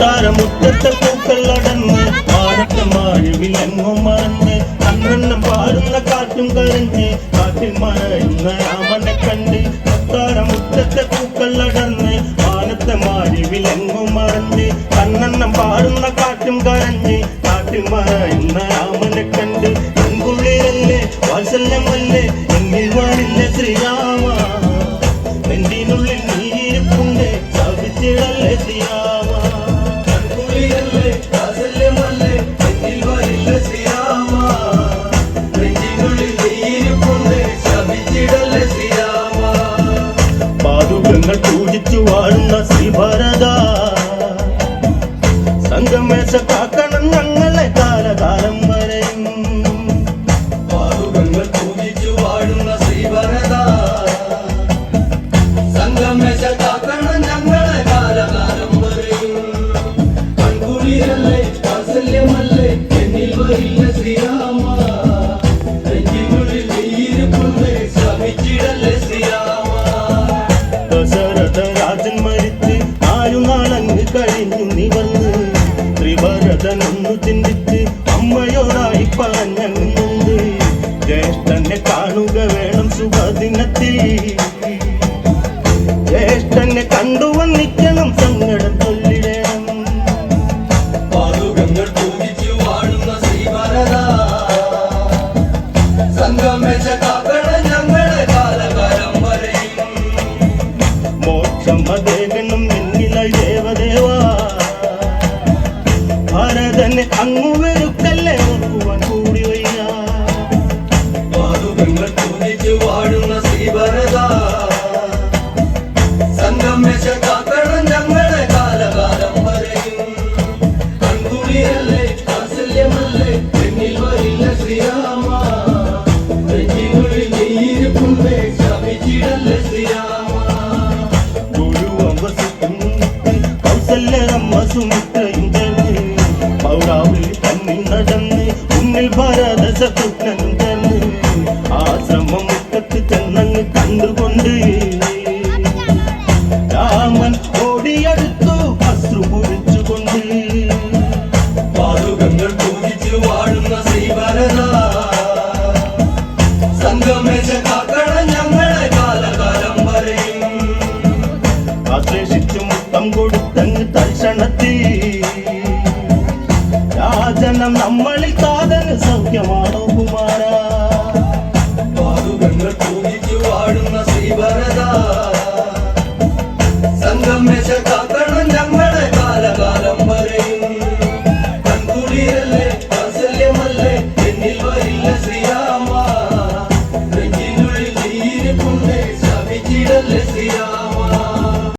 കൊട്ടാരമുറ്റത്തെ പൂക്കൾ അടന്ന് മാടത്തെ മാഴുവിലെങ്ങും മറന്ന് അന്നെന്ന് പാടുന്ന കാറ്റും കരഞ്ഞ്. കാറ്റിൽ മറയുന്ന രാമനെ കണ്ട് കൊട്ടാരമുറ്റത്തെ പൂക്കൾ അടന്ന് മാനത്തെ മാഴുവിലെങ്ങും മറന്ന് അന്നെന്ന് പാടുന്ന കാറ്റും കരഞ്ഞ്. കാറ്റിൽ മറയുന്ന രാമനെ കണ്ട് പെൺകുള്ളിലല്ലേ വാത്സല്യമല്ലേ എന്നിൽ വാണില്ല ശ്രീരാമ. നെഞ്ചിനുള്ളിൽ നീരിപ്പുണ്ട് സാധിച്ചിടല്ലേ ശ്രീരാമ സംഗമേശ കാക്കണം ത്രിഭരതനൊന്നു ചിന്തിച്ച് അമ്മയോടായി പറഞ്ഞുണ്ട് ജ്യേഷ്ഠനെ കാണുക വേണം ശുഭദിനത്തിൽ ജ്യേഷ്ഠനെ കണ്ടു വന്നിക്കണം സങ്കടം ചൊല്ലിടണം പാതുകങ്ങൾ പൂജിച്ചു വാഴുന്ന ശ്രീവരദ. സംഗമേശ കാക്കണം ഞങ്ങളെ കാലകാലം വരെയും. മോക്ഷമതേകണം ഭരതനെ അങ്ങു വെറുക്കല്ലേ ഓർക്കുവാൻ കൂടി വാഴുന്ന ശ്രീവരദ. സംഗമേശ കാക്കണം ഞങ്ങളെ കാലകാലം വരെയും. കൺകുളിരല്ലേ, വാത്സല്യമല്ലേ, എന്നിൽ വരില്ല ശ്രീരാമ. നെഞ്ചിനുള്ളിൽ ശ്രീരാമ പൗരാവലി തന്നിൽ നടന്ന് ഉന്നിൽ ഭാരത ശത്രുഘ്നനും ചേർന്ന് ആശ്രമം മുറ്റത്ത് ചെന്നങ്ങ് കണ്ടുകൊണ്ട് രാമൻ വാഴുന്ന ഞങ്ങളെ കാലകാലം മുത്തം കൊടുത്തു മരണം നമ്മളെ കാതൽ സൗഖ്യമാണോ കുമാര പാതുകങ്ങൾ പൂജിച്ചു വാഴുന്ന ശ്രീഭരത സംഘം രക്ഷ കാത്ത